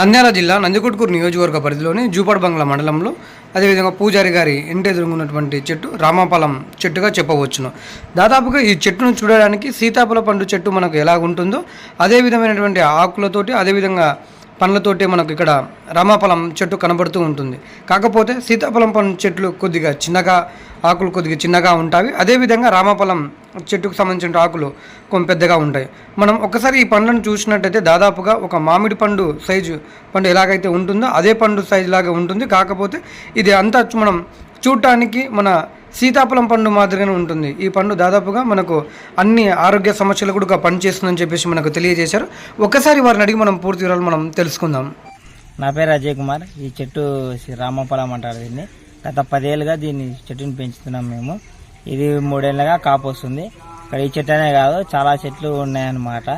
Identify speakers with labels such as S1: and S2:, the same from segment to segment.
S1: నంద్యాల జిల్లా నందికొట్కూరు నియోజకవర్గ పరిధిలోని జూపడ్ బంగ్లా మండలంలో అదేవిధంగా పూజారి గారి ఇంటి ఎదురుకున్నటువంటి చెట్టు రామాపలం చెట్టుగా చెప్పవచ్చును. దాదాపుగా ఈ చెట్టును చూడడానికి సీతాఫల పండు చెట్టు మనకు ఎలా ఉంటుందో అదే విధమైనటువంటి ఆకులతోటి అదేవిధంగా పండ్లతోటి మనకు ఇక్కడ రామాఫలం చెట్టు కనబడుతూ ఉంటుంది. కాకపోతే సీతాఫలం పండు చెట్లు కొద్దిగా చిన్నగా ఆకులు కొద్దిగా చిన్నగా ఉంటాయి. అదేవిధంగా రామాఫలం చెట్టుకు సంబంధించిన ఆకులు కొంచెం పెద్దగా ఉంటాయి. మనం ఒకసారి ఈ పండ్లను చూసినట్టయితే దాదాపుగా ఒక మామిడి పండు సైజు పండు ఎలాగైతే ఉంటుందో అదే పండు సైజు లాగా ఉంటుంది. కాకపోతే ఇది అంతా మనం చూడటానికి మన సీతాఫలం పండు మాదిరిగానే ఉంటుంది. ఈ పండు దాదాపుగా మనకు అన్ని ఆరోగ్య సమస్యలు కూడా పనిచేస్తుందని చెప్పేసి మనకు తెలియజేశారు. ఒక్కసారి వారిని అడిగి మనం పూర్తి వివరాలు మనం తెలుసుకుందాం.
S2: నా పేరు అజయ్ కుమార్. ఈ చెట్టు శ్రీ రామఫలం అంటారు దీన్ని. గత పదేళ్ళుగా దీన్ని చెట్టుని పెంచుతున్నాం మేము. ఇది మూడేళ్ళగా కాపు వస్తుంది. ఇక్కడ ఈ చెట్టు అనే కాదు చాలా చెట్లు ఉన్నాయన్నమాట.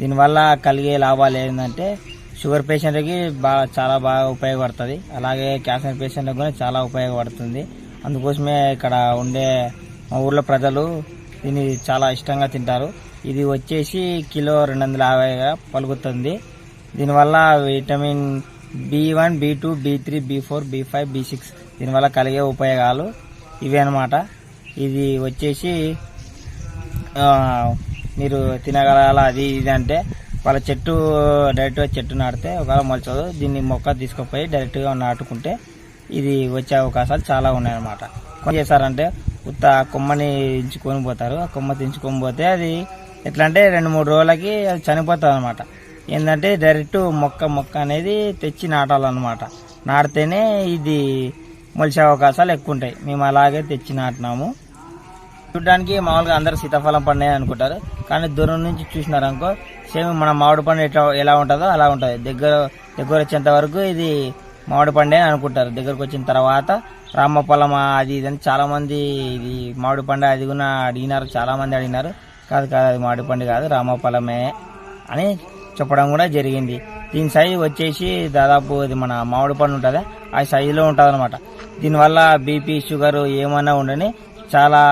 S2: దీనివల్ల కలిగే లాభాలు ఏంటంటే షుగర్ పేషెంట్కి బాగా చాలా బాగా ఉపయోగపడుతుంది. అలాగే క్యాన్సర్ పేషెంట్కి కూడా చాలా ఉపయోగపడుతుంది. అందుకోసమే ఇక్కడ ఉండే మా ఊర్లో ప్రజలు దీన్ని చాలా ఇష్టంగా తింటారు. ఇది వచ్చేసి కిలో రెండు వందల యాభైగా పలుకుతుంది. దీనివల్ల vitamin B one B two B three B four B five B six దీనివల్ల కలిగే ఉపయోగాలు ఇవే అనమాట ఇది వచ్చేసి మీరు తినగల అది ఇది అంటే వాళ్ళ చెట్టు డైరెక్ట్గా చెట్టు నాటితే ఒకవేళ మొలచదు. దీన్ని మొక్క తీసుకుపోయి డైరెక్ట్గా నాటుకుంటే ఇది వచ్చే అవకాశాలు చాలా ఉన్నాయన్నమాట. ఏం చేశారంటే ఉత్త కొమ్మని ఇంచుకొని పోతారు. ఆ కొమ్మ తెంచుకొని పోతే అది ఎట్లా అంటే రెండు మూడు రోజులకి అది చనిపోతుంది అనమాట ఏంటంటే డైరెక్ట్ మొక్క మొక్క అనేది తెచ్చి నాటాలన్నమాట. నాటితేనే ఇది మొలిచే అవకాశాలు ఎక్కువ ఉంటాయి. మేము అలాగే తెచ్చి నాటినాము. చూడడానికి మామూలుగా అందరూ సీతాఫలం పండే అనుకుంటారు. కానీ దూరం నుంచి చూసినారనుకో సేమ్ మన మామిడి పండు ఎట్లా ఎలా ఉంటుందో అలా ఉంటుంది దగ్గర దగ్గర వచ్చేంత వరకు ఇది మామిడి పండే అనుకుంటారు. దగ్గరకు వచ్చిన తర్వాత రామఫలమా అది ఇది అని చాలామంది ఇది మామిడి పండు అది కూడా అడిగినారు. చాలామంది అడిగినారు. కాదు కాదు అది మామిడి పండు కాదు రామఫలమే అని చెప్పడం కూడా జరిగింది. దీని సైజు వచ్చేసి దాదాపు ఇది మన మామిడి పండు ఉంటుంది. ఆ సైజులో ఉంటుంది అనమాట దీనివల్ల బీపీ షుగర్ ఏమైనా ఉండని చాలా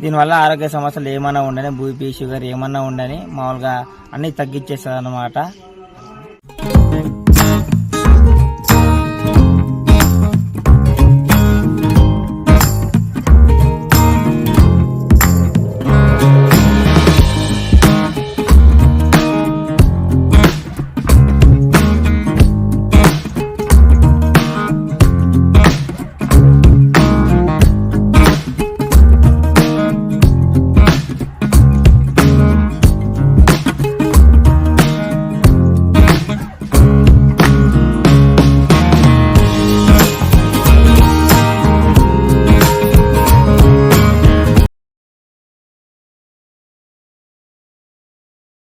S2: దీనివల్ల ఆరోగ్య సమస్యలు ఏమన్నా ఉండని బీపీ షుగర్ ఏమన్నా ఉండని మామూలుగా అన్నీ తగ్గించేస్తుంది అనమాట